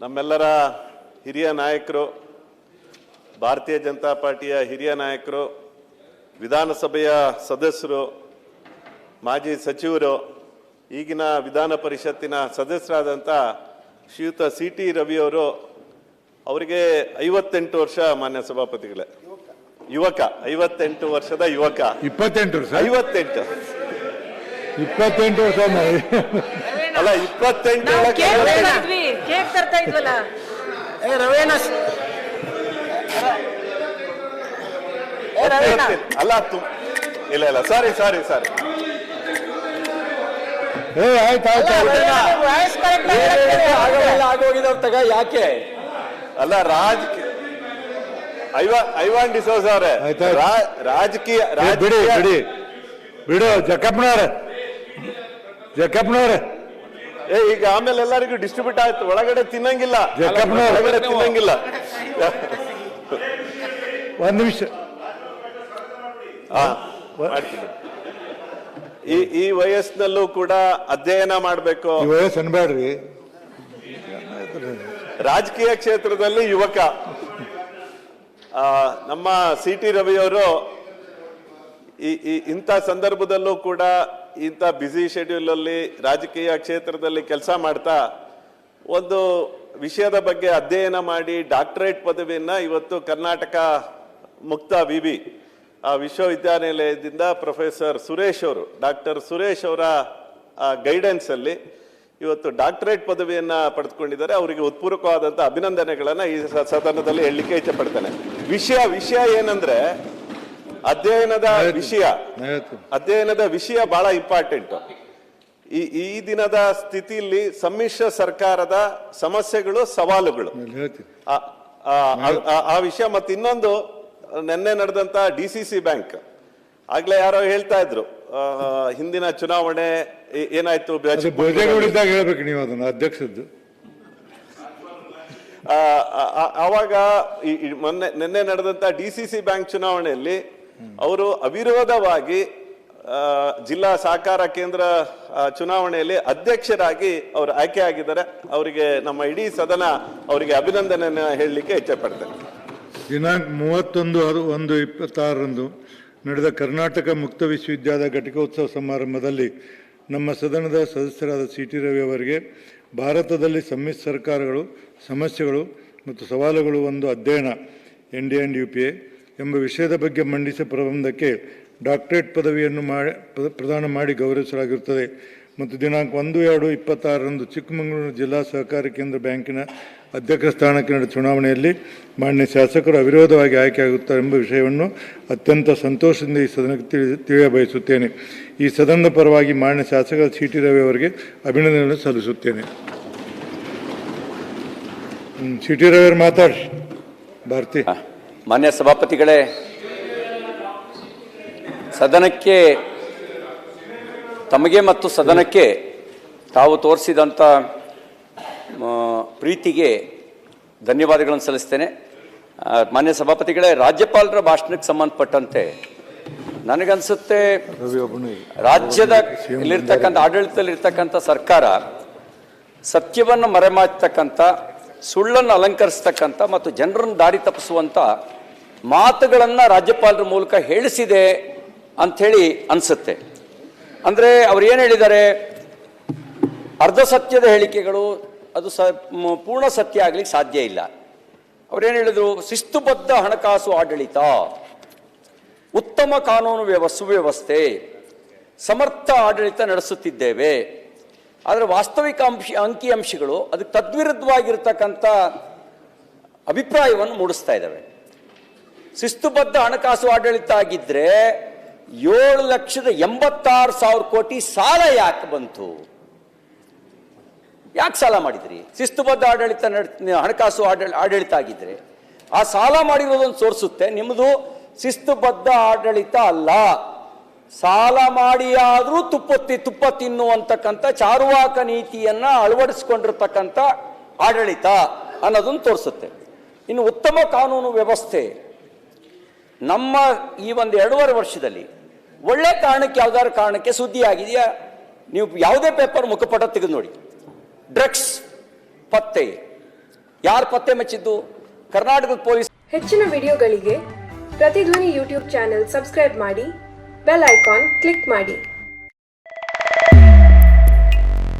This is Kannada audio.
ನಮ್ಮೆಲ್ಲರ ಹಿರಿಯ ನಾಯಕರು ಭಾರತೀಯ ಜನತಾ ಪಾರ್ಟಿಯ ಹಿರಿಯ ನಾಯಕರು ವಿಧಾನಸಭೆಯ ಸದಸ್ಯರು ಮಾಜಿ ಸಚಿವರು ಈಗಿನ ವಿಧಾನ ಪರಿಷತ್ತಿನ ಸದಸ್ಯರಾದಂಥ ಶ್ರೀಯುತ ಸಿ ಟಿ ರವಿಯವರು ಅವರಿಗೆ ಐವತ್ತೆಂಟು ವರ್ಷ ಮಾನ್ಯ ಸಭಾಪತಿಗಳೇ. ಯುವಕ ಐವತ್ತೆಂಟು ವರ್ಷದ ಯುವಕ. ಇಪ್ಪತ್ತೆಂಟು ವರ್ಷ? ಐವತ್ತೆಂಟು. ಇಪ್ಪತ್ತೆಂಟು ವರ್ಷ. ಅಲ್ಲ ಇಪ್ಪತ್ತೆಂಟು ಆಗಲ್ಲ. ತರ್ತಾ ಇದ್ವಲ್ಲ? ಏ ರವೇಣ ಏ ರವೇಣ ಅಲ್ಲ ತು- ಇಲ್ಲ ಇಲ್ಲ. ಸಾರಿ ಸಾರಿ ಸಾರಿ ಏ ಆಯ್ತು ಆಯ್ತು ಆಯ್ತು. ವಾಯ್ಸ್ ಕರೆಕ್ಟ್ ಆಗೋಗಿಲ್ಲ ಆಗೋಗಿಲ್ಲ ತಗ ಯಾಕೆ? ಅಲ್ಲ ರಾಜ್ ಐವಾ ಐವಾನ್ ಡಿಸೋಸ್ ಅವರೇ. ಆಯ್ತಾಯ್ತು. ರಾ- ರಾಜಕೀಯ ಏ, ಬಿಡಿ ರಾಜಕೀಯ ಬಿಡಿ. ಬಿಡು ಜಕ್ಕಪ್ಪನವ್ರೆ ಜಕ್ಕಪ್ಪನವ್ರೆ ಈಗ ಆಮೇಲೆ ಎಲ್ಲರಿಗೂ ಡಿಸ್ಟ್ರಿಬ್ಯೂಟ್ ಆಯ್ತು. ಒಳಗಡೆ ತಿನ್ನಂಗಿಲ್ಲ. ಒಳಗಡೆ ತಿನ್ನಂಗಿಲ್ಲ. ಒಂದ್ ನಿಮಿಷ. ಈ ಈ ವಯಸ್ಸಿನಲ್ಲೂ ಕೂಡ ಅಧ್ಯಯನ ಮಾಡಬೇಕು. ವಯಸ್ಸು ಅನ್ಬೇಡ್ರಿ ರಾಜಕೀಯ ಕ್ಷೇತ್ರದಲ್ಲಿ ಯುವಕ. ಆ, ನಮ್ಮ ಸಿ ಟಿ ರವಿಯವರು ಈ ಇಂಥ ಸಂದರ್ಭದಲ್ಲೂ ಕೂಡ ಇಂಥ ಬ್ಯುಸಿ ಶೆಡ್ಯೂಲಲ್ಲಿ ರಾಜಕೀಯ ಕ್ಷೇತ್ರದಲ್ಲಿ ಕೆಲಸ ಮಾಡ್ತಾ ಒಂದು ವಿಷಯದ ಬಗ್ಗೆ ಅಧ್ಯಯನ ಮಾಡಿ ಡಾಕ್ಟರೇಟ್ ಪದವಿಯನ್ನು ಇವತ್ತು ಕರ್ನಾಟಕ ಮುಕ್ತ ವಿವಿ, ಆ ವಿಶ್ವವಿದ್ಯಾನಿಲಯದಿಂದ ಪ್ರೊಫೆಸರ್ ಸುರೇಶ್ ಅವರು ಡಾಕ್ಟರ್ ಸುರೇಶ್ ಅವರ ಗೈಡೆನ್ಸಲ್ಲಿ ಇವತ್ತು ಡಾಕ್ಟರೇಟ್ ಪದವಿಯನ್ನು ಪಡೆದುಕೊಂಡಿದ್ದಾರೆ. ಅವರಿಗೆ ಉತ್ಪೂರ್ವಕವಾದಂಥ ಅಭಿನಂದನೆಗಳನ್ನು ಈ ಸದನದಲ್ಲಿ ಹೇಳಲಿಕ್ಕೆ ಇಚ್ಛೆ ವಿಷಯ ವಿಷಯ ಏನಂದ್ರೆ ಅಧ್ಯಯನದ ವಿಷಯ. ಅಧ್ಯಯನದ ವಿಷಯ ಬಹಳ ಇಂಪಾರ್ಟೆಂಟ್. ಈ ಈ ದಿನದ ಸ್ಥಿತಿಯಲ್ಲಿ ಸಮ್ಮಿಶ್ರ ಸರ್ಕಾರದ ಸಮಸ್ಯೆಗಳು ಸವಾಲುಗಳು. ಆ- ವಿಷಯ ಮತ್ತೆ ಇನ್ನೊಂದು ನಿನ್ನೆ ನಡೆದಂತ ಡಿ ಸಿ ಸಿ ಬ್ಯಾಂಕ್. ಆಗ್ಲೇ ಯಾರೋ ಹೇಳ್ತಾ ಇದ್ರು ಹಿಂದಿನ ಚುನಾವಣೆ ಏನಾಯ್ತು ಹೇಳ್ಬೇಕು ನೀವು ಅದನ್ನ ಅಧ್ಯಕ್ಷದ್ದು ಈ ಮೊನ್ನೆ ನಿನ್ನೆ ನಡೆದಂತ ಡಿ ಸಿ ಸಿ ಬ್ಯಾಂಕ್ ಚುನಾವಣೆಯಲ್ಲಿ ಅವರು ಅವಿರೋಧವಾಗಿ ಜಿಲ್ಲಾ ಸಹಕಾರ ಕೇಂದ್ರ ಚುನಾವಣೆಯಲ್ಲಿ ಅಧ್ಯಕ್ಷರಾಗಿ ಅವರು ಆಯ್ಕೆ ಆಗಿದ್ದಾರೆ ಅವರಿಗೆ ನಮ್ಮ ಇಡೀ ಸದನ ಅವರಿಗೆ ಅಭಿನಂದನೆಯನ್ನು ಹೇಳಲಿಕ್ಕೆ ಇಚ್ಛೆ ಪಡ್ತೇನೆ. ದಿನಾಂಕ ಮೂವತ್ತೊಂದು ಅದು ಒಂದು ಇಪ್ಪತ್ತಾರರಂದು ನಡೆದ ಕರ್ನಾಟಕ ಮುಕ್ತ ವಿಶ್ವವಿದ್ಯಾಲಯ ಘಟಿಕೋತ್ಸವ ಸಮಾರಂಭದಲ್ಲಿ ನಮ್ಮ ಸದನದ ಸದಸ್ಯರಾದ ಸಿ ಟಿ ರವಿ ಅವರಿಗೆ ಭಾರತದಲ್ಲಿ ಸಮ್ಮಿಶ್ರ ಸರ್ಕಾರಗಳು, ಸಮಸ್ಯೆಗಳು ಮತ್ತು ಸವಾಲುಗಳು ಒಂದು ಅಧ್ಯಯನ, N D and U P A. ಎಂಬ ವಿಷಯದ ಬಗ್ಗೆ ಮಂಡಿಸಿದ ಪ್ರಬಂಧಕ್ಕೆ ಡಾಕ್ಟರೇಟ್ ಪದವಿಯನ್ನು ಮಾಡಿ ಪ್ರ- ಪ್ರದಾನ ಮಾಡಿ ಗೌರವಿಸಲಾಗಿರುತ್ತದೆ. ಮತ್ತು ದಿನಾಂಕ ಒಂದು ಎರಡು ಇಪ್ಪತ್ತಾರರಂದು ಚಿಕ್ಕಮಗಳೂರು ಜಿಲ್ಲಾ ಸಹಕಾರಿ ಕೇಂದ್ರ ಬ್ಯಾಂಕಿನ ಅಧ್ಯಕ್ಷ ಸ್ಥಾನಕ್ಕೆ ನಡೆದ ಚುನಾವಣೆಯಲ್ಲಿ ಮಾನ್ಯ ಶಾಸಕರು ಅವಿರೋಧವಾಗಿ ಆಯ್ಕೆಯಾಗುತ್ತಾರೆ ಎಂಬ ವಿಷಯವನ್ನು ಅತ್ಯಂತ ಸಂತೋಷದಿಂದ ಈ ಸದನಕ್ಕೆ ತಿಳಿ ಬಯಸುತ್ತೇನೆ ಈ ಸದನದ ಪರವಾಗಿ ಮಾನ್ಯ ಶಾಸಕ ಸಿ ಟಿ ರವಿ ಅವರಿಗೆ ಅಭಿನಂದನೆಯನ್ನು ಸಲ್ಲಿಸುತ್ತೇನೆ. ಸಿ ಟಿ ರವಿ ಅವರು ಮಾತಾಡಿ ಭಾರತಿ. ಮಾನ್ಯ ಸಭಾಪತಿಗಳೇ ಸದನಕ್ಕೆ ತಮಗೆ ಮತ್ತು ಸದನಕ್ಕೆ ತಾವು ತೋರಿಸಿದಂಥ ಪ್ರೀತಿಗೆ ಧನ್ಯವಾದಗಳನ್ನು ಸಲ್ಲಿಸ್ತೇನೆ. ಮಾನ್ಯ ಸಭಾಪತಿಗಳೇ ರಾಜ್ಯಪಾಲರ ಭಾಷಣಕ್ಕೆ ಸಂಬಂಧಪಟ್ಟಂತೆ ನನಗನ್ಸುತ್ತೆ ರಾಜ್ಯದ ಇಲ್ಲಿರ್ತಕ್ಕಂಥ ಆಡಳಿತದಲ್ಲಿರ್ತಕ್ಕಂಥ ಸರ್ಕಾರ ಸತ್ಯವನ್ನು ಮರೆಮಾಚತಕ್ಕಂಥ ಸುಳ್ಳನ್ನು ಅಲಂಕರಿಸ್ತಕ್ಕಂಥ ಮತ್ತು ಜನರನ್ನು ದಾರಿ ತಪ್ಪಿಸುವಂಥ ಮಾತುಗಳನ್ನು ರಾಜ್ಯಪಾಲರ ಮೂಲಕ ಹೇಳಿಸಿದೆ ಅಂಥೇಳಿ ಅನಿಸುತ್ತೆ. ಅಂದರೆ ಅವ್ರು ಏನು ಹೇಳಿದ್ದಾರೆ? ಅರ್ಧ ಸತ್ಯದ ಹೇಳಿಕೆಗಳು ಅದು ಸ ಪೂರ್ಣ ಸತ್ಯ ಆಗಲಿಕ್ಕೆ ಸಾಧ್ಯ ಇಲ್ಲ. ಅವ್ರೇನು ಹೇಳಿದರು? ಶಿಸ್ತುಬದ್ಧ ಹಣಕಾಸು ಆಡಳಿತ, ಉತ್ತಮ ಕಾನೂನು ವ್ಯವ ಸುವ್ಯವಸ್ಥೆ, ಸಮರ್ಥ ಆಡಳಿತ ನಡೆಸುತ್ತಿದ್ದೇವೆ. ಆದರೆ ವಾಸ್ತವಿಕ ಅಂಶ ಅಂಕಿಅಂಶಗಳು ಅದಕ್ಕೆ ತದ್ವಿರುದ್ಧವಾಗಿರ್ತಕ್ಕಂಥ ಅಭಿಪ್ರಾಯವನ್ನು ಮೂಡಿಸ್ತಾ ಇದ್ದಾವೆ. ಶಿಸ್ತುಬದ್ಧ ಹಣಕಾಸು ಆಡಳಿತ ಆಗಿದ್ರೆ ಏಳು ಲಕ್ಷದ ಎಂಬತ್ತಾರು ಸಾವಿರ ಕೋಟಿ ಸಾಲ ಯಾಕೆ ಬಂತು? ಯಾಕೆ ಸಾಲ ಮಾಡಿದ್ರಿ? ಶಿಸ್ತುಬದ್ಧ ಆಡಳಿತ ಹಣಕಾಸು ಆಡಳಿ ಆಡಳಿತ ಆಗಿದ್ರೆ ಆ ಸಾಲ ಮಾಡಿರೋದನ್ನು ತೋರಿಸುತ್ತೆ ನಿಮ್ಮದು ಶಿಸ್ತುಬದ್ಧ ಆಡಳಿತ ಅಲ್ಲ. ಸಾಲ ಮಾಡಿಯಾದರೂ ತುಪ್ಪತ್ತಿ, ತುಪ್ಪ ತಿನ್ನುವಂತಕ್ಕಂಥ ಚಾರುವಾಕ ನೀತಿಯನ್ನ ಅಳವಡಿಸ್ಕೊಂಡಿರ್ತಕ್ಕಂಥ ಆಡಳಿತ ಅನ್ನೋದನ್ನು ತೋರಿಸುತ್ತೆ. ಇನ್ನು ಉತ್ತಮ ಕಾನೂನು ವ್ಯವಸ್ಥೆ ನಮ್ಮ ಈ ಒಂದು ಎರಡೂವರೆ ವರ್ಷದಲ್ಲಿ ಒಳ್ಳೆ ಕಾರಣಕ್ಕೆ ಯಾವ್ದಾದ್ರು ಕಾರಣಕ್ಕೆ ಸುದ್ದಿ ಆಗಿದೆಯಾ ನೀವು ಯಾವುದೇ ಪೇಪರ್ ಮುಖಪಟ ತೆಗೆದು ನೋಡಿ. ಡ್ರಗ್ಸ್ ಪತ್ತೆ. ಯಾರು ಪತ್ತೆ ಮಚ್ಚಿದ್ದು? ಕರ್ನಾಟಕದ ಪೊಲೀಸ್ ಹೆಚ್ಚಿನ ವಿಡಿಯೋಗಳಿಗೆ ಪ್ರತಿಧ್ವನಿ ಯೂಟ್ಯೂಬ್ ಚಾನೆಲ್ ಸಬ್ಸ್ಕ್ರೈಬ್ ಮಾಡಿ, ಬೆಲ್ ಐಕಾನ್ ಕ್ಲಿಕ್ ಮಾಡಿ.